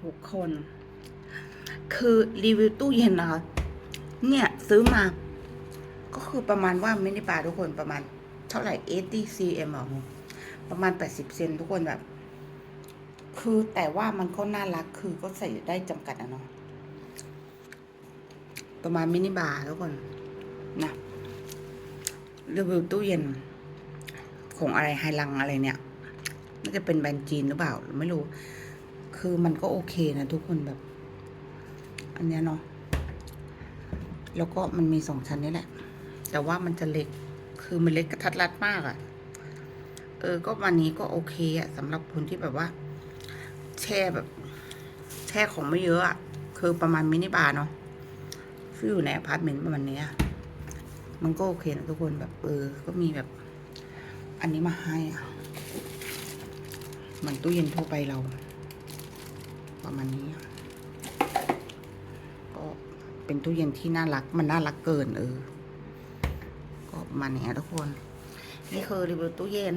ทุกคน คือรีวิวตู้เย็นนะคะ เนี่ยซื้อมา ก็คือประมาณว่ามินิบาร์ทุกคนประมาณ เท่าไหร่ 80 cm อะประมาณ 80 เซนทุกคนแบบ คือแต่ว่ามันก็น่ารักคือก็ใส่ได้จำกัดอะเนาะประมาณมินิบาร์ทุกคนนะรีวิวตู้เย็น ของอะไรไฮลังอะไรเนี่ยน่าจะเป็นแบรนด์จีนหรือเปล่า ไม่รู้ คือมันก็โอเคนะทุกคนแบบ อันเนี้ยเนาะแล้วก็มันมีสองชั้นนี่แหละ แต่ว่ามันจะเล็ก คือมันเล็กกระทัดรัดมากอะ่ะ เออ ก็วันนี้ก็โอเคอะ่ะสำหรับคนที่แบบว่า แช่แบบ แช่ของไม่เยอะอะ่ะ คือประมาณมินิบาร์เนาะซึ่งอยู่ในอพาร์ตเมนต์ประมาณนี้มันก็โอเคนะทุกคนแบบ เออ ก็มีแบบ อันนี้มาให้อะเหมือนตู้เย็นทั่วไปเรา ประมาณนี้ก็เป็นตู้เย็นที่น่ารักมันน่ารักเกินเออ ก็มาณนี้อะทุกคน นี่คือรีวิวตู้เย็น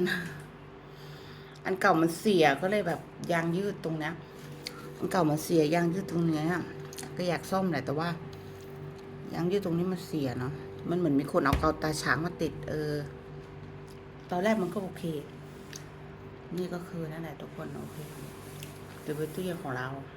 อันเก่ามันเสียก็เลยแบบยางยืดตรงเนี้ยอันเก่ามันเสียยางยืดตรงเนี้ยก็อยากซ่อมแหละแต่ว่ายางยืดตรงนี้มันเสียเนาะมันเหมือนมีคนเอาเกาตาช้างมาติด เออ ตอนแรกมันก็โอเค นี่ก็คือนั่นแหละทุกคนโอเค รีวิวตู้เย็นของเราเ